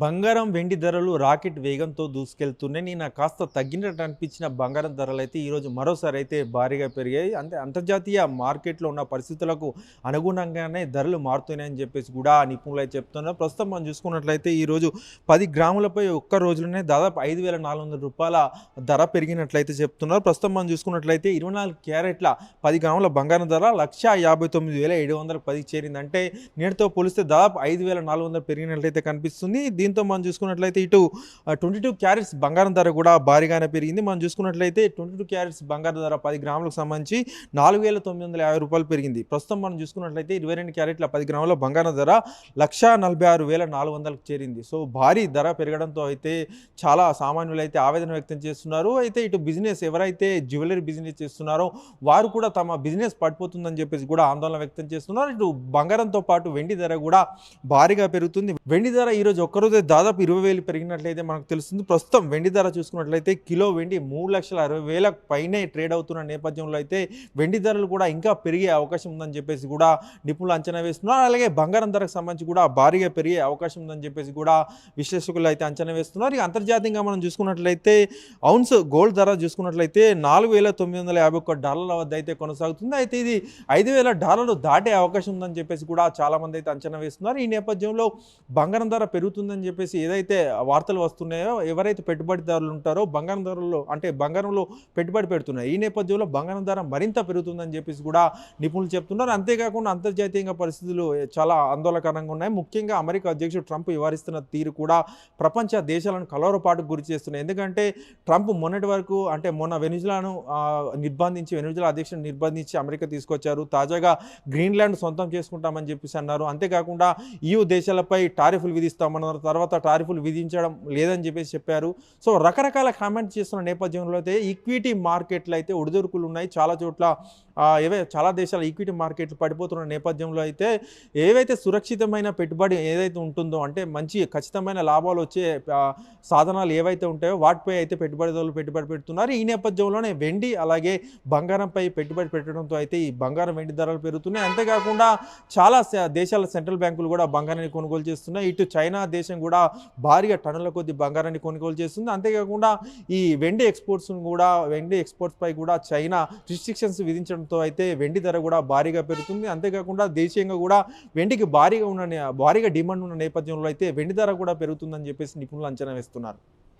బంగారం వెండి ధరలు రాకెట్ వేగంతో దూసుకెళ్తున్నాయి. నేను కాస్త తగ్గినట్టు అనిపించిన బంగారం ధరలు అయితే ఈరోజు మరోసారి అయితే భారీగా పెరిగాయి. అంటే అంతర్జాతీయ మార్కెట్లో ఉన్న పరిస్థితులకు అనుగుణంగానే ధరలు మారుతున్నాయని చెప్పేసి కూడా నిపుణులు అయితే చెప్తున్నారు. ప్రస్తుతం మనం చూసుకున్నట్లయితే ఈరోజు పది గ్రాములపై ఒక్క రోజులోనే దాదాపు ఐదు వేల నాలుగు వందల రూపాయల ధర పెరిగినట్లయితే చెప్తున్నారు. ప్రస్తుతం మనం చూసుకున్నట్లయితే ఇరవై నాలుగు క్యారెట్ల పది గ్రాముల బంగారం ధర లక్ష యాభై తొమ్మిది వేల ఏడు వందల పది చేరింది అంటే నేటితో పోలిస్తే దాదాపు ఐదు వేల నాలుగు వందలు పెరిగినట్లయితే కనిపిస్తుంది. దీంతో మనం చూసుకున్నట్లయితే ఇటు ట్వంటీ టూ క్యారెట్స్ బంగారం ధర కూడా భారీగానే పెరిగింది. మనం చూసుకున్నట్లయితే ట్వంటీ టూ క్యారెట్స్ బంగారం ధర పది గ్రాములకు సంబంధించి నాలుగు వేల తొమ్మిది వందల యాభై రూపాయలు పెరిగింది. ప్రస్తుతం మనం చూసుకున్నట్లయితే ఇరవై రెండు క్యారెట్ల పది గ్రాముల బంగారం ధర లక్ష నలభై ఆరు వేల నాలుగు వందలకు చేరింది. సో భారీ ధర పెరగడంతో అయితే చాలా సామాన్యులు అయితే ఆవేదన వ్యక్తం చేస్తున్నారు. అయితే ఇటు బిజినెస్ ఎవరైతే జ్యువెలరీ బిజినెస్ చేస్తున్నారో వారు కూడా తమ బిజినెస్ పడిపోతుందని చెప్పేసి కూడా ఆందోళన వ్యక్తం చేస్తున్నారు. ఇటు బంగారంతో పాటు వెండి ధర కూడా భారీగా పెరుగుతుంది. వెండి ధర ఈరోజు ఒక్కరోజు దాదాపు ఇరవై వేలు పెరిగినట్లయితే మనకు తెలుస్తుంది. ప్రస్తుతం వెండి ధర చూసుకున్నట్లయితే కిలో వెండి మూడు లక్షల అరవై వేల పైనే ట్రేడ్ అవుతున్న నేపథ్యంలో అయితే వెండి ధరలు కూడా ఇంకా పెరిగే అవకాశం ఉందని చెప్పేసి కూడా నిపుణులు అంచనా వేస్తున్నారు. అలాగే బంగారం ధరకు సంబంధించి కూడా భారీగా పెరిగే అవకాశం ఉందని చెప్పేసి కూడా విశ్లేషకులు అయితే అంచనా వేస్తున్నారు. ఇక అంతర్జాతీయంగా మనం చూసుకున్నట్లయితే ఔన్స్ గోల్డ్ ధర చూసుకున్నట్లయితే నాలుగు వేల తొమ్మిది వందల యాభై ఒక్క డాలర్ల వద్ద అయితే కొనసాగుతుంది. అయితే ఇది ఐదు వేల డాలర్లు దాటే అవకాశం ఉందని చెప్పేసి కూడా చాలామంది అయితే అంచనా వేస్తున్నారు. ఈ నేపథ్యంలో బంగారం ధర పెరుగుతుందని చెప్పేసి ఏదైతే వార్తలు వస్తున్నాయో ఎవరైతే పెట్టుబడిదారులు ఉంటారో బంగారం ధరల్లో అంటే బంగారంలో పెట్టుబడి పెడుతున్నాయి. ఈ నేపథ్యంలో బంగారం ధర మరింత పెరుగుతుందని చెప్పేసి కూడా నిపుణులు చెప్తున్నారు. అంతేకాకుండా అంతర్జాతీయంగా పరిస్థితులు చాలా ఆందోళనకరంగా ఉన్నాయి. ముఖ్యంగా అమెరికా అధ్యక్షుడు ట్రంప్ వివరిస్తున్న తీరు కూడా ప్రపంచ దేశాలను కలవరపాటుకు గురి చేస్తున్నాయి. ఎందుకంటే ట్రంప్ మొన్నటి వరకు అంటే మొన్న వెనుజులాను నిర్బంధించి వెనుజులా అధ్యక్షుడు నిర్బంధించి అమెరికా తీసుకొచ్చారు. తాజాగా గ్రీన్లాండ్ సొంతం చేసుకుంటామని చెప్పేసి అన్నారు. అంతేకాకుండా ఈయూ దేశాలపై టారిఫ్లు విధిస్తామన్నారు. తర్వాత టారిఫ్లు విధించడం లేదని చెప్పేసి చెప్పారు. సో రకరకాల కామెంట్ చేస్తున్న నేపథ్యంలో అయితే ఈక్విటీ మార్కెట్లు అయితే ఒడిదొరుకులు ఉన్నాయి. చాలా చోట్ల ఏవే చాలా దేశాల ఈక్విటీ మార్కెట్లు పడిపోతున్న నేపథ్యంలో అయితే ఏవైతే సురక్షితమైన పెట్టుబడి ఏదైతే ఉంటుందో అంటే మంచి ఖచ్చితమైన లాభాలు వచ్చే సాధనాలు ఏవైతే ఉంటాయో వాటిపై అయితే పెట్టుబడిదారులు పెట్టుబడి పెడుతున్నారు. ఈ నేపథ్యంలోనే వెండి అలాగే బంగారంపై పెట్టుబడి పెట్టడంతో అయితే ఈ బంగారం వెండి ధరలు పెరుగుతున్నాయి. అంతేకాకుండా చాలా దేశాల సెంట్రల్ బ్యాంకులు కూడా బంగారాన్ని కొనుగోలు చేస్తున్నాయి. ఇటు చైనా దేశం కూడా భారీగా టన్నుల కొద్ది బంగారాన్ని కొనుగోలు చేస్తుంది. అంతేకాకుండా ఈ వెండి ఎక్స్పోర్ట్స్ను కూడా వెండి ఎక్స్పోర్ట్స్ పై కూడా చైనా రిస్ట్రిక్షన్స్ విధించడంతో అయితే వెండి ధర కూడా భారీగా పెరుగుతుంది. అంతేకాకుండా దేశీయంగా కూడా వెండికి భారీగా ఉన్న భారీగా డిమాండ్ ఉన్న నేపథ్యంలో అయితే వెండి ధర కూడా పెరుగుతుందని చెప్పేసి నిపుణులు అంచనా వేస్తున్నారు.